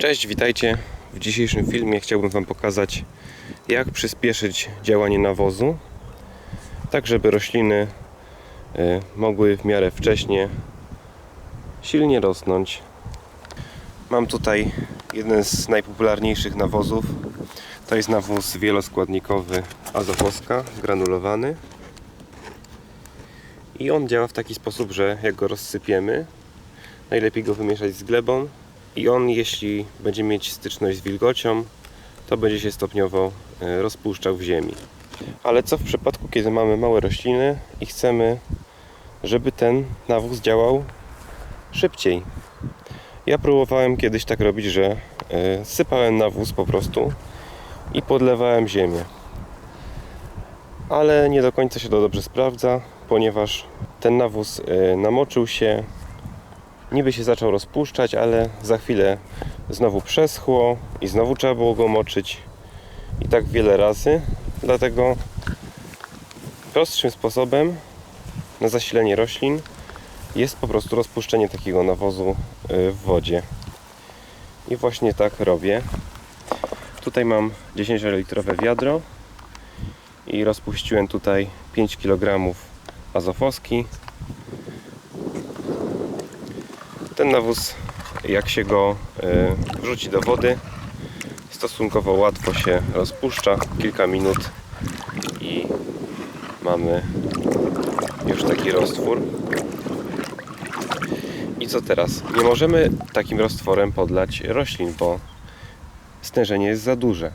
Cześć, witajcie. W dzisiejszym filmie chciałbym Wam pokazać, jak przyspieszyć działanie nawozu, tak żeby rośliny y, mogły w miarę wcześnie silnie rosnąć. Mam tutaj jeden z najpopularniejszych nawozów. To jest nawóz wieloskładnikowy Azowoska, granulowany. I on działa w taki sposób, że jak go rozsypiemy, najlepiej go wymieszać z glebą i on jeśli będzie mieć styczność z wilgocią to będzie się stopniowo e, rozpuszczał w ziemi. Ale co w przypadku kiedy mamy małe rośliny i chcemy żeby ten nawóz działał szybciej? Ja próbowałem kiedyś tak robić, że e, sypałem nawóz po prostu i podlewałem ziemię. Ale nie do końca się to dobrze sprawdza ponieważ ten nawóz e, namoczył się niby się zaczął rozpuszczać, ale za chwilę znowu przeschło i znowu trzeba było go moczyć i tak wiele razy. Dlatego prostszym sposobem na zasilenie roślin jest po prostu rozpuszczenie takiego nawozu y, w wodzie. I właśnie tak robię. Tutaj mam 10-litrowe wiadro i rozpuściłem tutaj 5 kg azofoski ten nawóz jak się go y, wrzuci do wody. Stosunkowo łatwo się rozpuszcza kilka minut i mamy już taki roztwór. I co teraz? Nie możemy takim roztworem podlać roślin, bo stężenie jest za duże.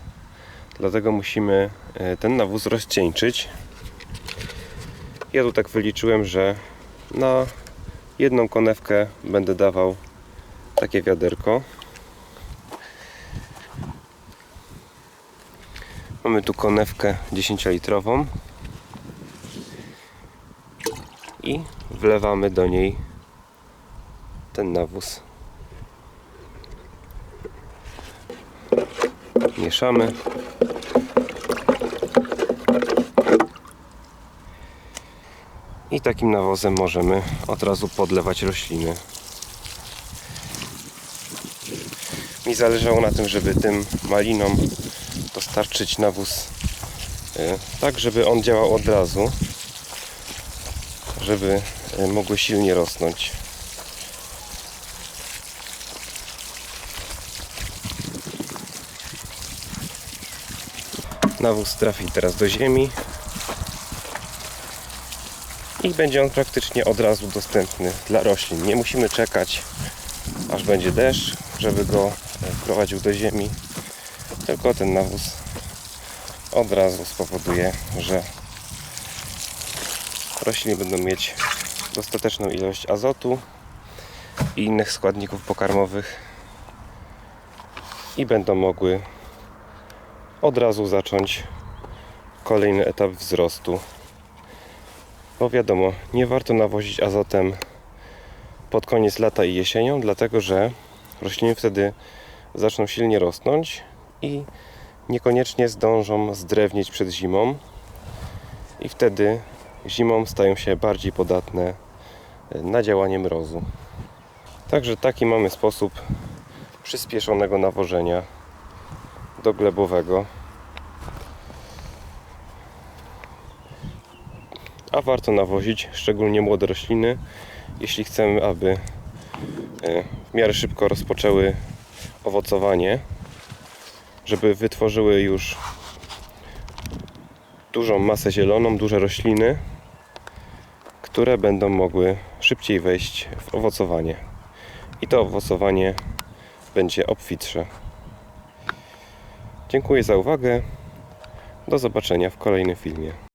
Dlatego musimy y, ten nawóz rozcieńczyć. Ja tu tak wyliczyłem, że na jedną konewkę będę dawał. Takie wiaderko. Mamy tu konewkę 10 litrową i wlewamy do niej ten nawóz. Mieszamy i takim nawozem możemy od razu podlewać rośliny. Mi zależało na tym, żeby tym malinom dostarczyć nawóz e, tak, żeby on działał od razu, żeby e, mogły silnie rosnąć. Nawóz trafi teraz do ziemi i będzie on praktycznie od razu dostępny dla roślin. Nie musimy czekać aż będzie deszcz, żeby go wprowadził do ziemi, tylko ten nawóz od razu spowoduje, że rośliny będą mieć dostateczną ilość azotu i innych składników pokarmowych i będą mogły od razu zacząć kolejny etap wzrostu bo wiadomo, nie warto nawozić azotem pod koniec lata i jesienią, dlatego że rośliny wtedy zaczną silnie rosnąć i niekoniecznie zdążą zdrewnieć przed zimą i wtedy zimą stają się bardziej podatne na działanie mrozu. Także taki mamy sposób przyspieszonego nawożenia doglebowego. A warto nawozić szczególnie młode rośliny jeśli chcemy, aby e, w miarę szybko rozpoczęły owocowanie żeby wytworzyły już dużą masę zieloną, duże rośliny które będą mogły szybciej wejść w owocowanie. I to owocowanie będzie obfitsze Dziękuję za uwagę. Do zobaczenia w kolejnym filmie